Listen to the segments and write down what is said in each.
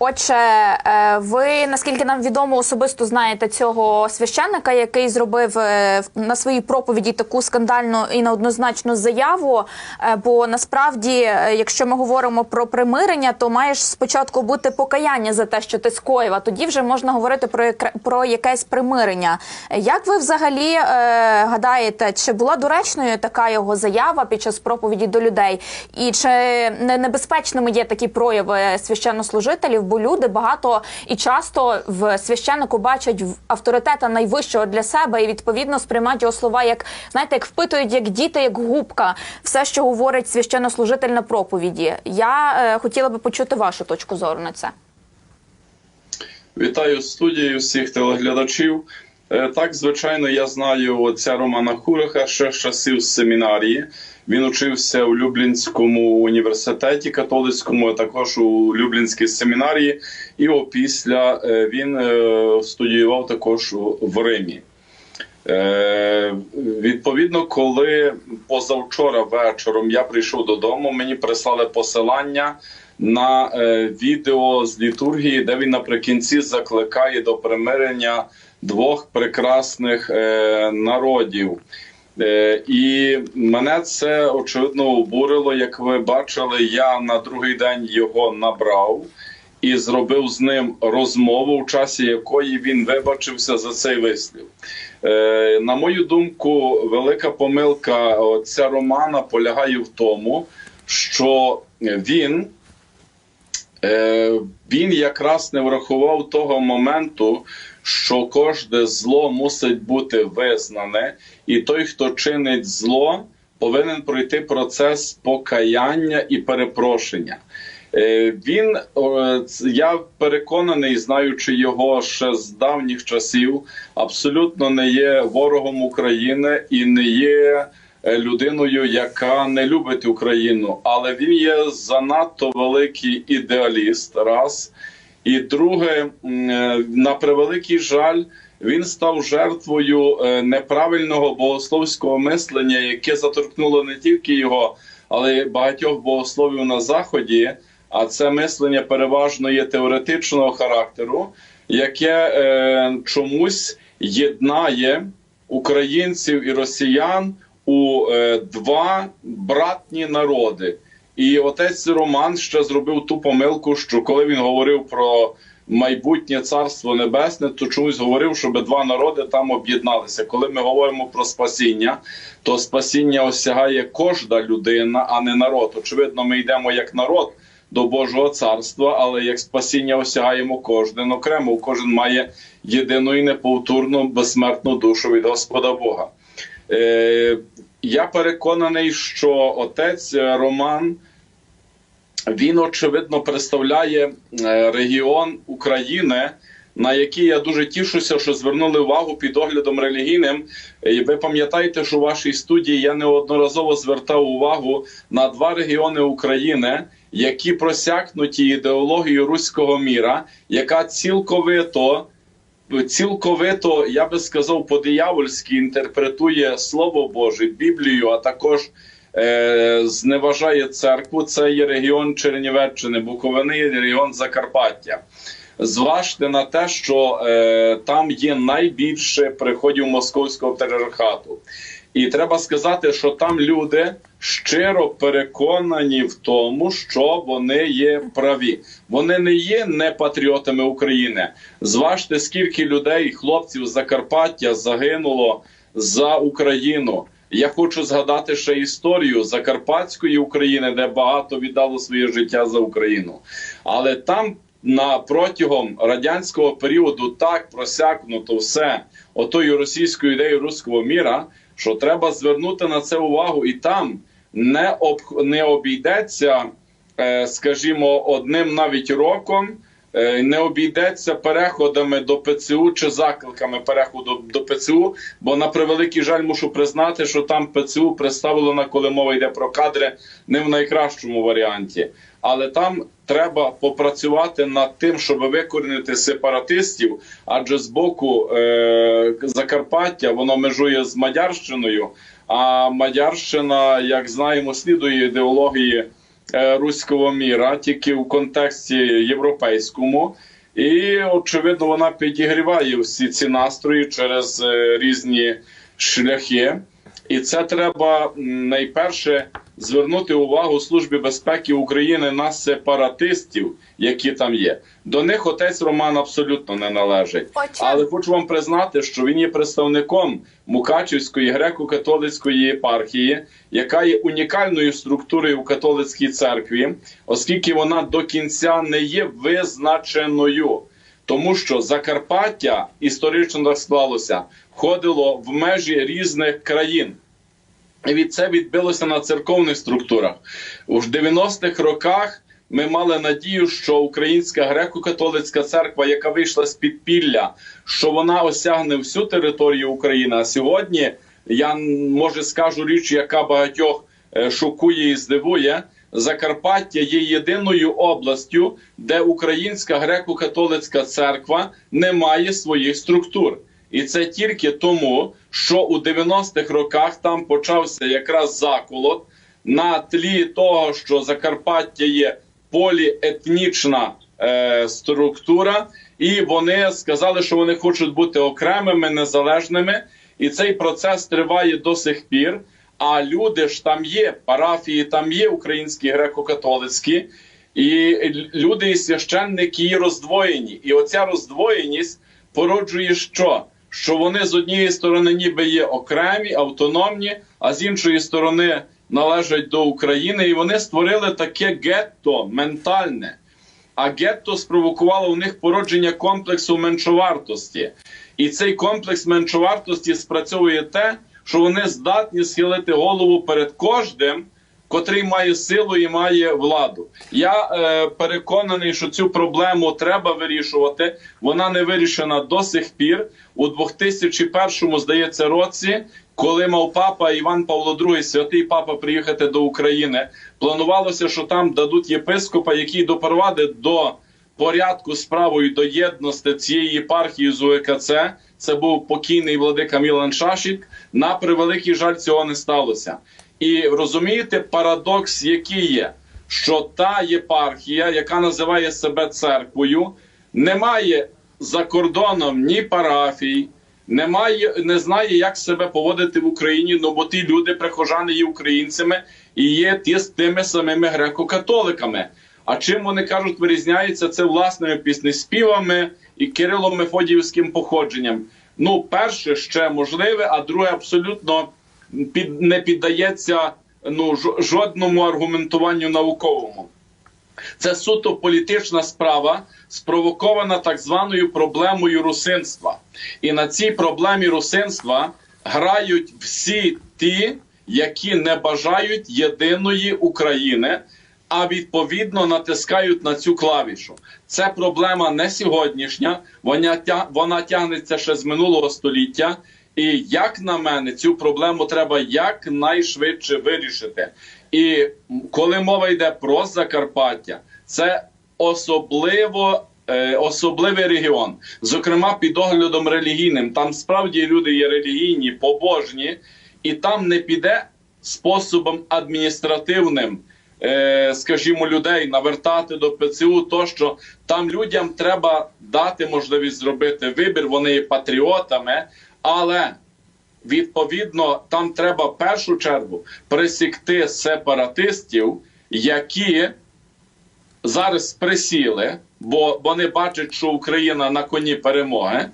Отже, е, ви наскільки нам відомо, особисто знаєте цього священника, який зробив е, на своїй проповіді таку скандальну і неоднозначну заяву. Е, Бо насправді, якщо ми говоримо про примирення, то маєш спочатку бути покаяння за те, що ти скоїв, а тоді вже можна говорити про про якесь примирення. Як ви взагалі е, гадаєте, чи була доречною така його заява під час проповіді до людей? І чи не небезпечними є такі прояви священнослужителів? Бо люди багато і часто в священнику бачать авторитета найвищого для себе і відповідно сприймають його слова як знаєте, як впитують як діти, як губка, все, що говорить священнослужитель на проповіді. Я е, хотіла би почути вашу точку зору на це. Вітаю студії всіх телеглядачів. Е, Так, звичайно, я знаю отця Романа Хуриха ще з часів семінарії. Він учився у Люблінському університеті католицькому, а також у Люблінській семінарії. І опісля е, він е, студіював також в Римі. Відповідно, коли позавчора вечором я прийшов додому, мені прислали посилання на відео з літургії, де він наприкінці закликає до примирення двох прекрасних е, народів. Е, і мене це очевидно обурило. Як ви бачили, я на другий день його набрав і зробив з ним розмову, в часі якої він вибачився за цей вислів. Е, на мою думку, велика помилка отця Романа полягає в тому, що він, е, він якраз не врахував того моменту, що кожне зло мусить бути визнане, і той, хто чинить зло, повинен пройти процес покаяння і перепрошення. Е, Він я переконаний, знаючи його ще з давніх часів, абсолютно не є ворогом України і не є е, людиною, яка не любить Україну, але він є занадто великий ідеаліст. Раз і друге, е, на превеликий жаль, він став жертвою е, неправильного богословського мислення, яке заторкнуло не тільки його, але й багатьох богословів на заході. А це мислення переважно є теоретичного характеру, яке е, чомусь єднає українців і росіян у е, два братні народи. І отець Роман ще зробив ту помилку, що коли він говорив про майбутнє царство небесне, то чомусь говорив, щоб два народи там об'єдналися. Коли ми говоримо про спасіння, то спасіння осягає кожна людина, а не народ. Очевидно, ми йдемо як народ до Божого царства, але як спасіння осягаємо кожен окремо. Кожен має єдину і неповторну безсмертну душу від Господа Бога. Е, я переконаний, що отець Роман він очевидно представляє е, регіон України, на який я дуже тішуся, що звернули увагу під оглядом релігійним. Ви пам'ятаєте, що у вашій студії я неодноразово звертав увагу на два регіони України, які просякнуті ідеологією руського міра, яка цілковито цілковито, я би сказав, по-диявольськи інтерпретує Слово Боже, Біблію, а також зневажає церкву. Це є регіон Чернівеччини, Буковини, регіон Закарпаття. Зважте на те, що е, там є найбільше приходів московського патріархату. І треба сказати, що там люди щиро переконані в тому, що вони є праві. Вони не є не патріотами України. Зважте, скільки людей, хлопців Закарпаття загинуло за Україну. Я хочу згадати ще історію Закарпатської України, де багато віддало своє життя за Україну. Але там на протягом радянського періоду так просякнуто все отою російською ідеєю руського міра, що треба звернути на це увагу, і там не об не обійдеться, е, скажімо, одним навіть роком. Е, Не обійдеться переходами до ПЦУ чи закликами переходу до ПЦУ, бо на превеликий жаль мушу признати, що там ПЦУ представлено, коли мова йде про кадри, не в найкращому варіанті. Але там треба попрацювати над тим, щоб викорінити сепаратистів, адже з боку е- Закарпаття воно межує з Мадярщиною. А Мадярщина, як знаємо, слідує ідеології руського міра, тільки в контексті європейському. І очевидно, вона підігріває всі ці настрої через е, різні шляхи. І це треба найперше звернути увагу Службі безпеки України на сепаратистів, які там є. До них отець Роман абсолютно не належить. Але хочу вам признати, що він є представником Мукачівської греко-католицької єпархії, яка є унікальною структурою в католицькій церкві, оскільки вона до кінця не є визначеною. Тому що Закарпаття історично так склалося, входило в межі різних країн. Від це відбилося на церковних структурах. У 90-х роках ми мали надію, що Українська греко-католицька церква, яка вийшла з підпілля, що вона осягне всю територію України. А сьогодні я може скажу річ, яка багатьох е, шокує і здивує. Закарпаття є єдиною областю, де Українська греко-католицька церква не має своїх структур. І це тільки тому, що у 90-х роках там почався якраз заколот на тлі того, що Закарпаття є поліетнічна е, структура, і вони сказали, що вони хочуть бути окремими, незалежними. І цей процес триває до сих пір. А люди ж там є, парафії там є українські греко-католицькі, і люди і священники є роздвоєні. І оця роздвоєність породжує що? Що вони з однієї сторони ніби є окремі, автономні, а з іншої сторони належать до України, і вони створили таке гетто ментальне. А гетто спровокувало у них породження комплексу меншовартості. І цей комплекс меншовартості спрацьовує те, що вони здатні схилити голову перед кожним, котрий має силу і має владу. Я е, переконаний, що цю проблему треба вирішувати. Вона не вирішена до сих пір. У 2001, здається, році, коли мав папа Іван Павло II, святий папа, приїхати до України, планувалося, що там дадуть єпископа, який допровадить до порядку справою до єдності цієї єпархії з УЕКЦ. Це був покійний владика Мілан Шашік. На превеликий жаль, цього не сталося. І розумієте, парадокс, який є, що та єпархія, яка називає себе церквою, не має за кордоном ні парафій, немає, не знає, як себе поводити в Україні. Ну бо ті люди, прихожани, є українцями і є ті з тими самими греко-католиками. А чим вони кажуть, вирізняється це власними піснеспівами і Кирилом Мефодіївським походженням. Ну, перше ще можливе, а друге абсолютно під не піддається ну жодному аргументуванню науковому. Це суто політична справа, спровокована так званою проблемою русинства. І на цій проблемі русинства грають всі ті, які не бажають єдиної України, а відповідно натискають на цю клавішу. Це проблема не сьогоднішня, вона тягнеться ще з минулого століття. І як на мене, цю проблему треба якнайшвидше вирішити. І коли мова йде про Закарпаття, це особливо. е, Особливий регіон, зокрема під оглядом релігійним, там справді люди є релігійні, побожні, і там не піде способом адміністративним, е, скажімо, людей навертати до ПЦУ, то що там людям треба дати можливість зробити вибір. Вони є патріотами, але відповідно там треба в першу чергу присікти сепаратистів, які зараз присіли, бо вони бачать, що Україна на коні перемоги,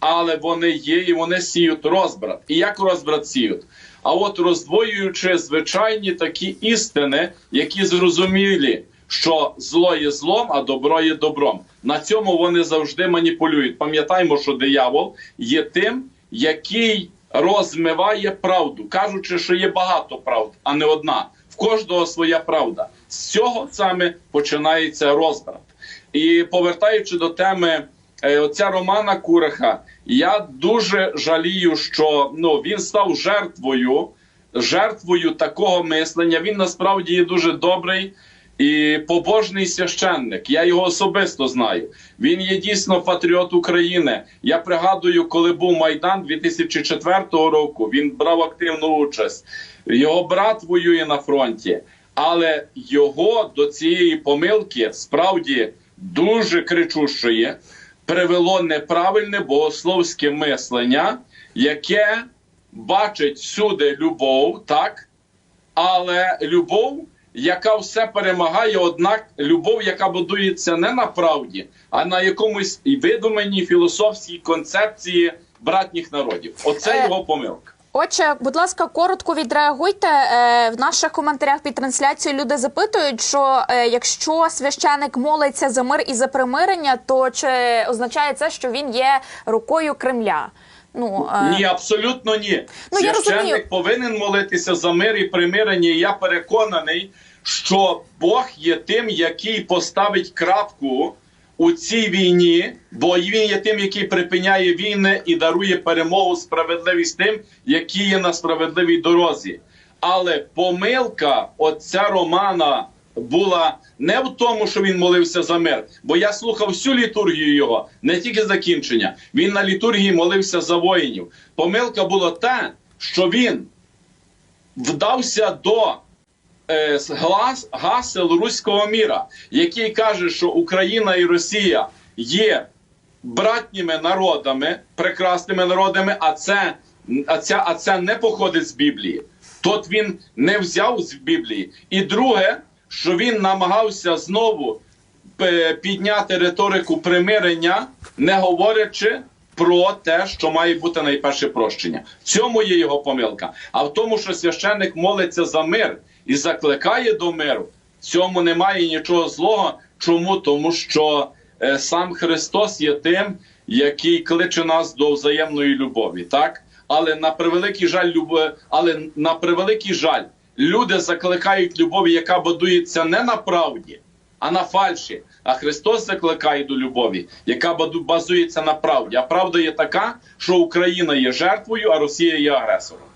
але вони є і вони сіють розбрат. І як розбрат сіють? А от роздвоюючи звичайні такі істини, які зрозумілі, що зло є злом, а добро є добром. На цьому вони завжди маніпулюють. Пам'ятаємо, що диявол є тим, який розмиває правду, кажучи, що є багато правд, а не одна. В кожного своя правда. З цього саме починається розбрат. І повертаючи до теми е, оця Романа Куреха, я дуже жалію, що ну він став жертвою, жертвою такого мислення. Він насправді є дуже добрий і побожний священник. Я його особисто знаю. Він є дійсно патріот України. Я пригадую, коли був майдан 2004 року. Він брав активну участь. Його брат воює на фронті. Але його до цієї помилки справді дуже кричущої привело неправильне богословське мислення, яке бачить всюди любов, так, але любов, яка все перемагає, однак любов, яка будується не на правді, а на якомусь і видуманій філософській концепції братніх народів. Оце Е, його помилка. Отже, будь ласка, коротко відреагуйте. Е, В наших коментарях під трансляцією люди запитують, що е, якщо священик молиться за мир і за примирення, то чи означає це, що він є рукою Кремля? Ну Ні, абсолютно ні. Ну, я Священник розумію. повинен молитися за мир і примирення. І я переконаний, що Бог є тим, який поставить крапку у цій війні, бо він є тим, який припиняє війни і дарує перемогу, справедливість тим, які є на справедливій дорозі. Але помилка отця Романа була не в тому, що він молився за мир, бо я слухав всю літургію його, не тільки закінчення. Він на літургії молився за воїнів. Помилка була та, що він вдався до е, глас, гасел руського міра, який каже, що Україна і Росія є братніми народами, прекрасними народами, а це, а це, а це не походить з Біблії. Тот він не взяв з Біблії. І друге, що він намагався знову е, підняти риторику примирення, не говорячи про те, що має бути найперше прощення. В цьому є його помилка. А в тому, що священник молиться за мир і закликає до миру, в цьому немає нічого злого. Чому? Тому що е, сам Христос є тим, який кличе нас до взаємної любові, так? Але на превеликий жаль, любов, але на превеликий жаль, люди закликають любові, яка будується не на правді, а на фальші. А Христос закликає до любові, яка базується на правді. А правда є така, що Україна є жертвою, а Росія є агресором.